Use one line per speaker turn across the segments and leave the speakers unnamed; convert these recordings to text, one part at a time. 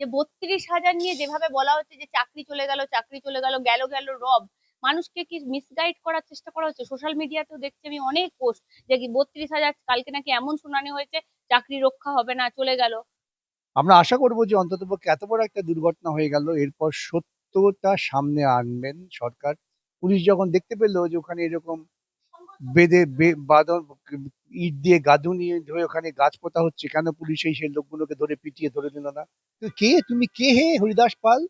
যে বত্রিশ হাজার নিয়ে যেভাবে বলা হচ্ছে যে চাকরি চলে গেল, চাকরি চলে গেল গেল গেল রব, মানুষকে কি মিসগাইড করার চেষ্টা করা হচ্ছে? সোশ্যাল মিডিয়াতেও দেখছি আমি অনেক পোস্ট যে কি বত্রিশ হাজার কালকে নাকি এমন শুনানি হয়েছে, চাকরি রক্ষা হবে না, চলে গেল।
আমরা আশা করব যে অন্ততপক্ষে এত বড় একটা দুর্ঘটনা হয়ে গেল, এরপর সত্যটা সামনে আনবেন সরকার। পুলিশ যখন দেখতে পেল যে ওখানে এরকম বেঁধে বাঁধন, ইট দিয়ে গাঁদুনি ধরে ওখানে গাছ পোতা হচ্ছে। কেন পুলিশ এই সেই লোকগুলোকে ধরে পিটিয়ে ধরে দিল না? কে? তুমি কে হে হরিদাস পাল?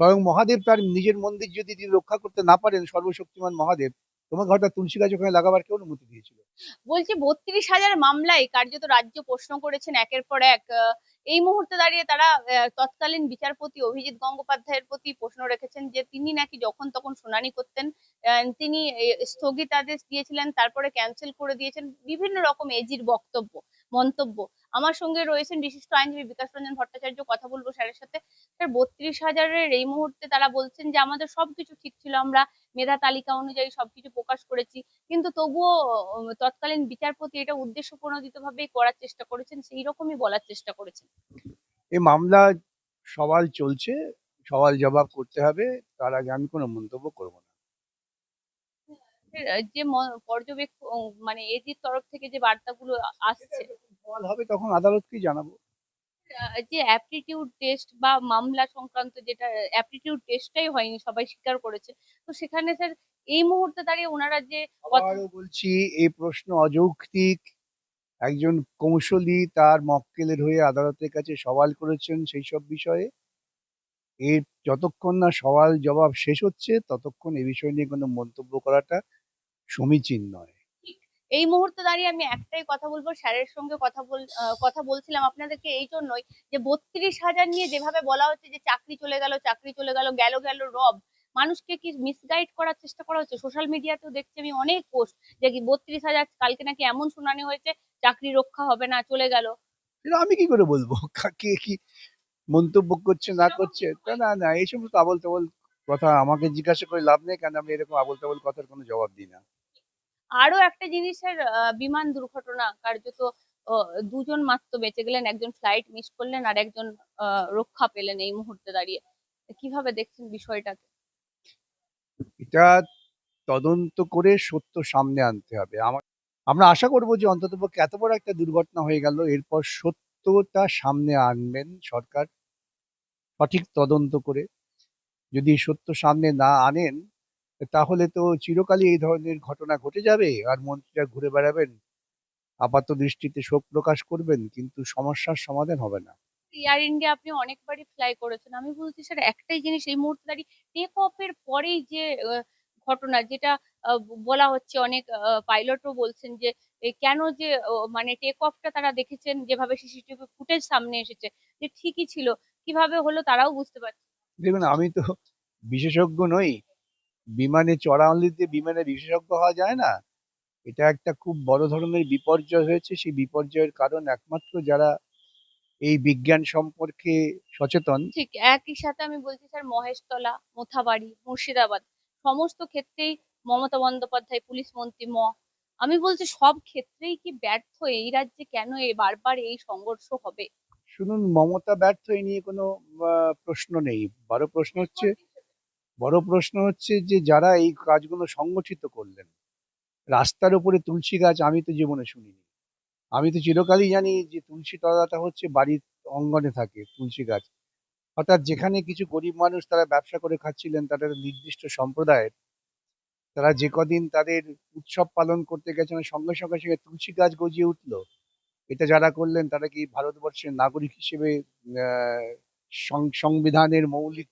স্বয়ং মহাদেব তার নিজের মন্দির যদি তিনি রক্ষা করতে না পারেন, সর্বশক্তিমান মহাদেব। তোমার ঘরটা তুলসী গাছ ওখানে লাগাবার কে অনুমতি দিয়েছিল?
বলছি বত্রিশ হাজার মামলায় কার্যত রাজ্য প্রশ্ন করেছেন একের পর এক। এই মুহূর্তে দাঁড়িয়ে তারা তৎকালীন বিচারপতি অভিজিৎ গঙ্গোপাধ্যায়ের প্রতি প্রশ্ন রেখেছেন যে তিনি নাকি যখন তখন শুনানি করতেন তিনি স্থগিতাদেশ দিয়েছিলেন, তারপরে ক্যান্সেল করে দিয়েছেন, বিভিন্ন রকম এজির বক্তব্য, মন্তব্য। আমার সঙ্গে রয়েছেন বিশিষ্ট আইনজীবী বিকাশ রঞ্জন ভট্টাচার্য, কথা বলব স্যারের সাথে। স্যার, বত্রিশ হাজারের এই মুহূর্তে তারা বলছেন যে আমাদের সবকিছু ঠিক ছিল, আমরা মেধা তালিকা অনুযায়ী সবকিছু প্রকাশ করেছি। কিন্তু তবুও তৎকালীন বিচারপতি এটা উদ্দেশ্য প্রণোদিত ভাবেই করার চেষ্টা করেছেন সেই রকমই বলার চেষ্টা করেছেন।
এই মামলা সওয়াল চলছে সওয়াল জবাব করতে হবে তার আগে আমি কোনো মন্তব্য করব না।
যে ম- পর্যবেক্ষক মানে এজির তরফ থেকে যে বার্তাগুলো আসছে।
হবে তখন আদালতকেই জানাব?
যে অ্যাপটিটিউড টেস্ট বা মামলা সংক্রান্ত যেটা অ্যাপটিটিউড টেস্টটাই হয়নি, সবাই স্বীকার করেছে। তো সেখানে স্যার এই মুহূর্তে দাঁড়িয়ে ওনারা যে
বলছি এই প্রশ্ন অযৌক্তিক। একজন কৌশলী তার মক্কেলের হয়ে আদালতের কাছে সওয়াল করেছেন সেই সব বিষয়ে। এর যতক্ষণ না সওয়াল জবাব শেষ হচ্ছে, ততক্ষণ এ বিষয় নিয়ে কোনো মন্তব্য করাটা সমীচীন নয়।
এই মুহূর্তে দাঁড়িয়ে আমি একটাই কথা বলব, স্যারের সঙ্গে কথা বল কথা বলছিলাম আপনাদেরকে এই জন্যই যে বত্রিশ হাজার নিয়ে যেভাবে বলা হচ্ছে যে চাকরি চলে গেল, চাকরি চলে গেল গেল গেল রব, মানুষকে কি মিসগাইড করার চেষ্টা করা হচ্ছে? সোশ্যাল মিডিয়াতেও দেখছি আমি অনেক পোস্ট যে কি বত্রিশ হাজার কালকে নাকি এমন শুনানি হয়েছে, চাকরি রক্ষা হবে না, চলে গেল।
আমি কি করে বলব? কা- কে মন্তব্য করছে, না করছে? না না, এই সমস্ত আবল তাবল কথা আমাকে জিজ্ঞাসা করে লাভ নেই, কেন আমি এরকম আবল তাবল কথার কোনো জবাব দিই না।
আরও একটা জিনিসের বিমান দুর্ঘটনা কার্যত দুজন মাত্র বেঁচে গেলেন, একজন ফ্লাইট মিস করলেন আর একজন রক্ষা পেলেন এই মুহূর্তে দাঁড়িয়ে। কীভাবে দেখছেন বিষয়টাকে?
এটা তদন্ত করে সত্য সামনে আনতে হবে। আমার আমরা আশা করব যে অন্ততপক্ষে এত বড় একটা দুর্ঘটনা হয়ে গেল, এরপর সত্যটা সামনে আনবেন সরকার সঠিক তদন্ত করে। যদি সত্য সামনে না আনেন তাহলে তো চিরকালই এই ধরনের ঘটনা ঘটে যাবে আর মন্ত্রীরা ঘুরে বেড়াবেন। আপাত দৃষ্টিতে শোক প্রকাশ করবেন কিন্তু সমস্যার সমাধান হবে না।
এয়ার ইন্ডিয়া আপনি অনেকবারই ফ্লাই করেছেন। আমি বলছি স্যার একটাই জিনিস এই মুহূর্তে দাঁড়িয়ে টেক অফের পরেই যে ঘটনা যেটা বলা হচ্ছে অনেক পাইলটও বলছেন যে কেন যে মানে টেক অফটা তারা দেখেছেন যেভাবে সিসিটিভি ফুটেজ সামনে এসেছে যে ঠিকই ছিল। কীভাবে হলো তারাও বুঝতে পারছে।
দেখুন আমি তো বিশেষজ্ঞ নই বিমানে চড়াউলিতে বিমানে বিশেষজ্ঞ হওয়া যায় না। এটা একটা খুব বড় ধরনের বিপর্যয় হয়েছে। সেই বিপর্যয়ের কারণ একমাত্র যারা এই বিজ্ঞান সম্পর্কে সচেতন।
ঠিক একই সাথে আমি বলছি স্যার মহেশতলা মোথাবাড়ি মুর্শিদাবাদ সমস্ত ক্ষেত্রেই মমতা বন্দ্যোপাধ্যায় পুলিশ মন্ত্রী ম আমি বলছি সব ক্ষেত্রেই কি ব্যর্থ এই রাজ্যে কেন এ বারবার এই সংঘর্ষ হবে?
শুনুন মমতা ব্যর্থ এই নিয়ে কোনো প্রশ্ন নেই। বড় প্রশ্ন হচ্ছে বড় প্রশ্ন হচ্ছে যে, যারা এই কাজগুলো সংগঠিত করলেন, রাস্তার উপরে তুলসী গাছ আমি তো জীবনে শুনিনি। আমি তো চিরকালই জানি যে, তুলসী তলাটা হচ্ছে বাড়ির অঙ্গনে থাকে তুলসী গাছ। অর্থাৎ যেখানে কিছু গরিব মানুষ তারা ব্যবসা করে খাচ্ছিলেন, তাদের নির্দিষ্ট সম্প্রদায়ের, তারা যে কদিন তাদের উৎসব পালন করতে গেছেন, সঙ্গে সঙ্গে সঙ্গে তুলসী গাছ গজিয়ে উঠল। এটা যারা করলেন, তারা কি ভারতবর্ষের নাগরিক হিসেবে সংবিধানের মৌলিক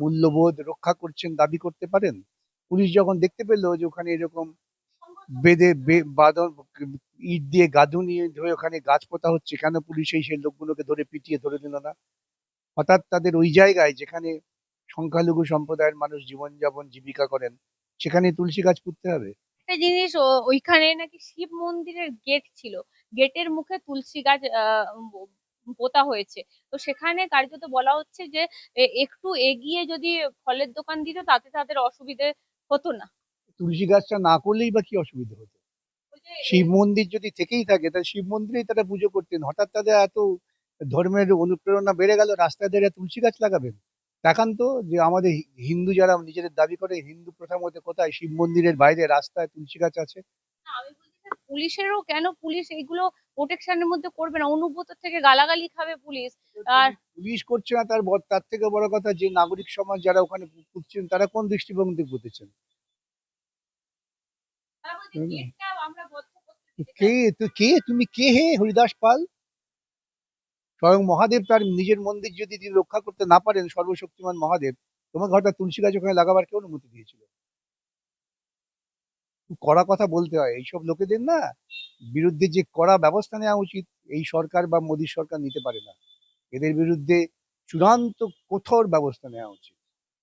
মূল্যবোধ রক্ষা করছেন, দাবি করতে পারেন? পুলিশ যখন দেখতে পেল যে ওখানে এরকম বেঁধে, বে- বাঁধন, ইট দিয়ে গাঁথুনি ধরে ওখানে গাছ পোতা হচ্ছে, কেন পুলিশ এই সেই লোকগুলোকে ধরে পিটিয়ে ধরে দিল না? হঠাৎ তাদের ওই জায়গায় যেখানে সংখ্যালঘু সম্প্রদায়ের মানুষ জীবনযাপন, জীবিকা করেন, সেখানে তুলসী গাছ পুঁততে হবে?
একটা জিনিস ওইখানে নাকি শিব মন্দিরের গেট ছিল। গেটের মুখে তুলসী গাছ পোতা হয়েছে। তো সেখানে কার্যত বলা হচ্ছে যে একটু এগিয়ে যদি ফলের দোকান দিত তাতে তাদের অসুবিধে হতো না।
তুলসী গাছটা না করলেই বা কি অসুবিধা হতো? শিব মন্দির যদি থেকেই থাকে তাহলে শিব মন্দিরেই তারা পুজো করতেন। হঠাৎ তাদের এত ধর্মের অনুপ্রেরণা বেড়ে গেল রাস্তায় দাঁড়িয়ে তুলসী গাছ লাগাবেন। দেখান তো যে আমাদের হিন্দু যারা নিজেদের দাবি করে হিন্দু প্রথার মধ্যে কোথায় শিব মন্দিরের বাইরে রাস্তায় তুলসী গাছ আছে?
পুলিশেরও কেন পুলিশ এইগুলো প্রোটেকশনের মধ্যে করবে না। অনুব্রত থেকে গালাগালি খাবে পুলিশ। আর
পুলিশ করছে না তার তার থেকে বড় কথা যে নাগরিক সমাজ যারা ওখানে পুষছেন তারা কোন দৃষ্টিভঙ্গিতে
দিতে
কে তো কে? তুমি কে হে হরিদাস পাল? স্বয়ং মহাদেব তার নিজের মন্দির যদি রক্ষা করতে না পারেন সর্বশক্তিমান মহাদেব তোমার ঘরটা তুলসী গাছ ওখানে লাগাবার কে অনুমতি দিয়েছিল? কড়া কথা বলতে হয়। এইসব লোকেদের না বিরুদ্ধে যে কড়া ব্যবস্থা নেওয়া উচিত, এই সরকার বা মোদী সরকার নিতে পারে না। এদের বিরুদ্ধে চূড়ান্ত কঠোর ব্যবস্থা নেওয়া উচিত।